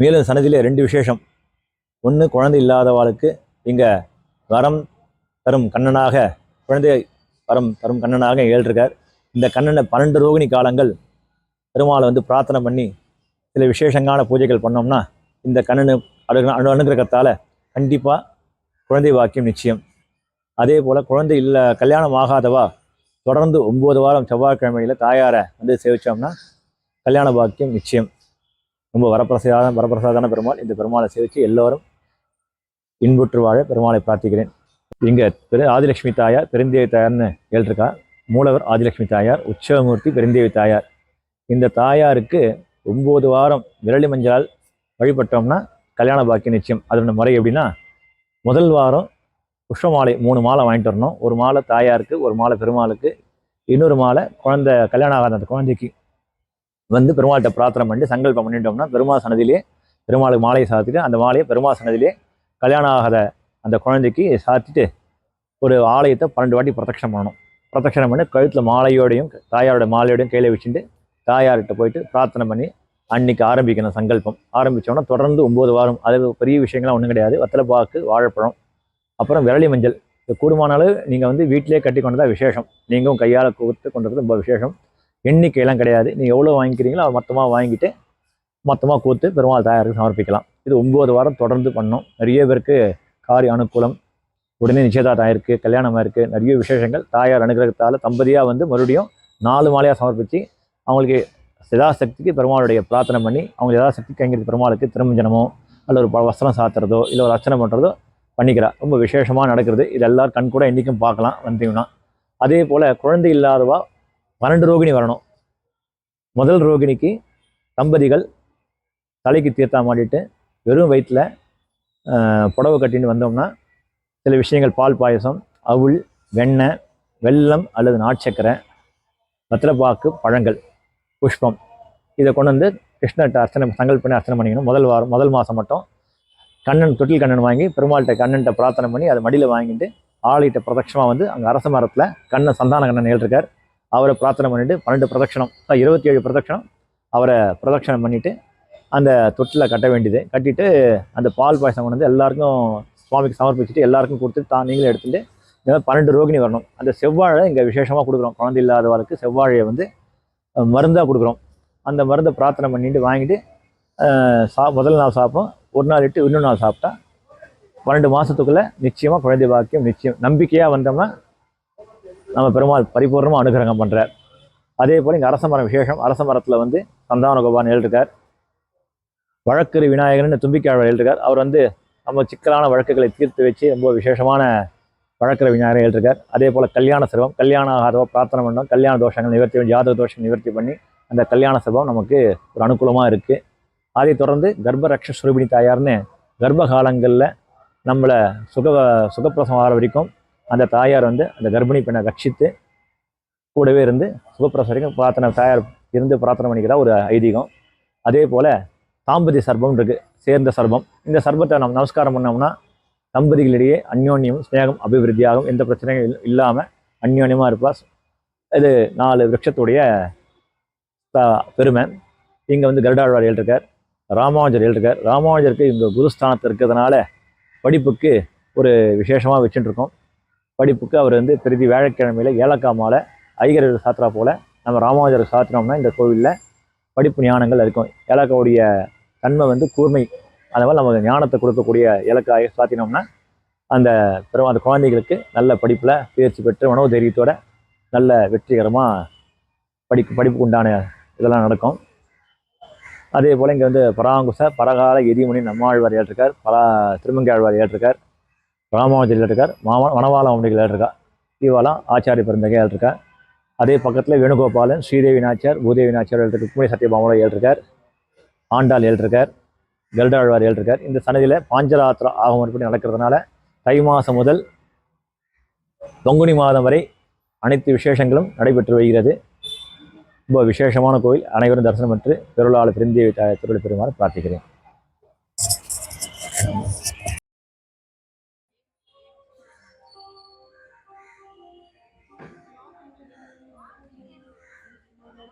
மேலும் சன்னதியிலே ரெண்டு விசேஷம். ஒன்று குழந்தை இல்லாதவாளுக்கு இங்கே வரம் தரும் கண்ணனாக குழந்தை வரம் தரும் கண்ணனாக ஏழ்ருக்கார் இந்த கண்ணனை பன்னெண்டு ரோகிணி காலங்கள் பெருமாளை வந்து பிரார்த்தனை பண்ணி சில விசேஷங்கான பூஜைகள் பண்ணோம்னா இந்த கண்ணனு அனு அணு அனுகிரகத்தால் கண்டிப்பாக குழந்தை வாக்கியம் நிச்சயம். அதே போல் குழந்தை இல்லை கல்யாணம் ஆகாதவா தொடர்ந்து ஒம்பது வாரம் செவ்வாய்க்கிழமையில் தாயாரை வந்து சேவிச்சோம்னா கல்யாண பாக்கியம் நிச்சயம். ரொம்ப வரப்பிரசாத வரப்பிரசாதான பெருமாள். இந்த பெருமாளை சேவித்து எல்லோரும் இன்புற்று வாழ பெருமாளை பிரார்த்திக்கிறேன். இங்கே பெரு ஆதிலட்சுமி தாயார் பெருந்தேவி தாயார்னு எழுதிருக்கா மூலவர் ஆதிலட்சுமி தாயார் உற்சவமூர்த்தி பெருந்தேவி தாயார். இந்த தாயாருக்கு ஒம்பது வாரம் விரலி மஞ்சளால் வழிபட்டோம்னா கல்யாண பாக்கியம் நிச்சயம். அதோட முறை எப்படின்னா முதல் வாரம் புஷ்ப மாலை மூணு மாலை வாங்கிட்டு வரணும். ஒரு மாலை தாயாருக்கு ஒரு மாலை பெருமாளுக்கு இன்னொரு மாலை குழந்தை கல்யாணம் ஆகாத அந்த குழந்தைக்கு. வந்து பெருமாள்கிட்ட பிரார்த்தனை பண்ணி சங்கல்பம் பண்ணிட்டோம்னா பெருமாள் சன்னதியிலே பெருமாளுக்கு மாலையை சாத்திட்டு அந்த மாலையை பெருமாள் சன்னதியிலே கல்யாணம் ஆகாத அந்த குழந்தைக்கு சாத்திட்டு ஒரு ஆலயத்தை பன்னெண்டு வாட்டி பிரதட்சணம் பண்ணணும். பிரதட்சணம் பண்ணி கழுத்தில் மாலையோடையும் தாயாரோட மாலையோடையும் கையில் வச்சுட்டு தாயார்கிட்ட போயிட்டு பிரார்த்தனை பண்ணி அன்னைக்கு ஆரம்பிக்கணும் சங்கல்பம். ஆரம்பித்தோன்னா தொடர்ந்து ஒம்பது வாரம் அது பெரிய விஷயங்கள்லாம் ஒன்றும் கிடையாது. வத்தலைப்பாக்கு வாழைப்பழம் அப்புறம் விரலி மஞ்சள். இந்த கூடுமான அளவு நீங்கள் வந்து வீட்டிலே கட்டி கொண்டதா விசேஷம். நீங்களும் கையால் கொடுத்து கொண்டது ரொம்ப விசேஷம். எண்ணிக்கையெல்லாம் கிடையாது. நீங்கள் எவ்வளோ வாங்கிக்கிறீங்களோ அதை மொத்தமாக வாங்கிட்டு மொத்தமாக கூத்து பெருமாள் தாயாருக்கு சமர்ப்பிக்கலாம். இது ஒம்பது வாரம் தொடர்ந்து பண்ணோம். நிறைய பேருக்கு காரிய அனுகூலம் உடனே நிச்சயதார்த்தம் ஆயிருக்கு கல்யாணம் ஆயிருக்கு நிறைய விசேஷங்கள். தாயார் அனுகிரகத்தால் தம்பதியாக வந்து மறுபடியும் நாலு மாலையாக சமர்ப்பித்து அவங்களுக்கு சதாசக்திக்கு பெருமாளுடைய பிரார்த்தனை பண்ணி அவங்க சதாசக்தி கைங்கிறது பெருமாளுக்கு திருமஞ்சனமோ அல்ல ஒரு வஸ்திரம் சாத்துறதோ இல்லை ஒரு அர்ச்சனை பண்ணுறதோ பண்ணிக்கிறா. ரொம்ப விசேஷமாக நடக்கிறது. இது எல்லோரும் கண் கூட இன்றைக்கும் பார்க்கலாம். வந்தீங்கன்னா அதே போல் குழந்தை இல்லாதவா பன்னெண்டு ரோகிணி வரணும். முதல் ரோகிணிக்கு தம்பதிகள் தலைக்கு தீர்த்தா மாட்டிட்டு வெறும் வயிற்றில் புடவை கட்டின்னு வந்தோம்னா சில விஷயங்கள் பால் பாயசம் அவுள் வெண்ணெய் வெல்லம் அல்லது நாட்சக்கரை பத்திரப்பாக்கு பழங்கள் புஷ்பம். இதை கொண்டு வந்து கிருஷ்ணர்கிட்ட அர்ச்சனை சங்கல் பண்ணி அர்ச்சனை பண்ணிக்கணும். முதல் வாரம் முதல் மாதம் மட்டும் கண்ணன் தொட்டில் கண்ணன் வாங்கி பெருமாள்கிட்ட கண்ணன்கிட்ட பிரார்த்தனை பண்ணி அதை மடியில் வாங்கிட்டு ஆளிகிட்ட பிரதட்சமாக வந்து அங்கே அரச மரத்தில் கண்ணன் சந்தான கண்ணன் ஏற்றிருக்கார் அவரை பிரார்த்தனை பண்ணிட்டு பன்னெண்டு பிரதட்சணம் இருபத்தி ஏழு பிரதட்சணம் அவரை பிரதட்சணம் பண்ணிவிட்டு அந்த தொட்டில் கட்ட வேண்டியது. கட்டிட்டு அந்த பால் பாயசம் கொண்டு வந்து எல்லாருக்கும் சுவாமிக்கு சமர்ப்பிச்சுட்டு எல்லாருக்கும் கொடுத்துட்டு தான் நீங்களே எடுத்துட்டு இந்த மாதிரி பன்னெண்டு ரோகிணி வரணும். அந்த செவ்வாழை இங்கே விசேஷமாக கொடுக்குறோம். குழந்தை இல்லாதவர்களுக்கு செவ்வாழையை வந்து மருந்தாக கொடுக்குறோம். அந்த மருந்தை பிரார்த்தனை பண்ணிட்டு வாங்கிட்டு சா முதல் நாள் சாப்பிட்டோம் ஒரு நாள் இட்டு இன்னொரு நாள் சாப்பிட்டா பன்னெண்டு மாதத்துக்குள்ளே நிச்சயமாக குழந்தை பாக்கியம் நிச்சயம். நம்பிக்கையாக வந்தோம்னா நம்ம பெருமாள் பரிபூர்ணமாக அனுகிரகம் பண்ணுறார் அதே போல் இங்கே அரச மரம் விசேஷம். அரச மரத்தில் வந்து சந்தான கோபால் எழுதிருக்கார். வழக்கறி விநாயகர்னு தும்பிக்கையாளர் எழுதிருக்கார். அவர் வந்து நம்ம சிக்கலான வழக்குகளை தீர்த்து வச்சு ரொம்ப விசேஷமான வழக்கற விநாயகர் எழுதிருக்கார். அதே போல் கல்யாண சிரமம் கல்யாண ஆகாதவோ பிரார்த்தனை பண்ணோம் கல்யாண தோஷங்கள் நிவர்த்தி பண்ணி ஜாதக தோஷங்கள் நிவர்த்தி பண்ணி அந்த கல்யாண சிரமம் நமக்கு ஒரு அனுகூலமாக இருக்குது அதை தொடர்ந்து கர்ப்பரக்ஷ சுரூபிணி தாயார்னு கர்ப்ப காலங்களில் நம்மளை சுக சுகப்பிரசவம் ஆகிற வரைக்கும் அந்த தாயார் வந்து அந்த கர்ப்பிணி பெண்ணை ரட்சித்து கூடவே இருந்து சுகப்பிரசவம் வரைக்கும் பிரார்த்தனை தாயார் இருந்து பிரார்த்தனை பண்ணிக்கிறா ஒரு ஐதீகம். அதே போல் தாம்பதி சர்பம் இருக்குது சேர்ந்த சர்பம். இந்த சர்பத்தை நம்ம நமஸ்காரம் பண்ணோம்னா தம்பதிகளிடையே அந்யோன்யம் ஸ்நேகம் அபிவிருத்தியாகும். எந்த பிரச்சனையும் இல்லாமல் அந்யோன்யமாக இருப்பா. இது நாலு விரட்சத்துடைய பெருமை. இங்கே வந்து கருடாழ்வார் எழுதிருக்கார் ராமானுஜர் எழுதிருக்கார். ராமானுஜருக்கு இங்கே குருஸ்தானத்தில் இருக்கிறதுனால படிப்புக்கு ஒரு விசேஷமாக வச்சுட்டுருக்கோம். படிப்புக்கு அவர் வந்து பிரதி வியாழக்கிழமையில ஏலக்காய் மாலை ஐகர் சாத்திரா போல் நம்ம ராமானுஜர் சாத்தினோம்னா இந்த கோவிலில் படிப்பு ஞானங்கள் இருக்கும். ஏலக்காவுடைய தன்மை வந்து கூர்மை. அதனால் நமக்கு ஞானத்தை கொடுக்கக்கூடிய ஏலக்காயை சாத்தினோம்னா அந்த பெரும் அந்த குழந்தைகளுக்கு நல்ல படிப்பில் தேர்ச்சி பெற்று உணவு தைரியத்தோட நல்ல வெற்றிகரமாக படிப்பு படிப்புக்கு உண்டான இதெல்லாம் நடக்கும். அதே போல் இங்கே வந்து பராங்குச பரகால எதிமணி நம்மாழ்வார் ஏற்றிருக்கார். பரா திருமங்கையாழ்வார் ஏற்றிருக்கார். ராமாவன் ஜெயிலில் இருக்கார். மாமா வனவாள அம்மைகள் ஏற்றிருக்கார் இவெல்லாம் ஆச்சாரிய பெருந்தகை இருக்கார். அதே பக்கத்தில் வேணுகோபாலன் ஸ்ரீதேவி நாச்சியார் பூதேவி நாச்சியார் எழுதிருக்கு குமரி சத்யபாமோட ஏற்றிருக்கார் ஆண்டாள் ஏழ்ருக்கார் கருடாழ்வார் ஏற்றிருக்கார் இந்த சன்னதியில் பாஞ்சராத்திர ஆகமப்படி நடக்கிறதுனால தை மாதம் முதல் பங்குனி மாதம் வரை அனைத்து விசேஷங்களும் நடைபெற்று வருகிறது. ரொம்ப விசேஷமான கோயில். அனைவரும் தரிசனம் பெற்று பெருளாளர் பெருந்தேவி திருவள்ளி பெருமாறு பிரார்த்திக்கிறேன்.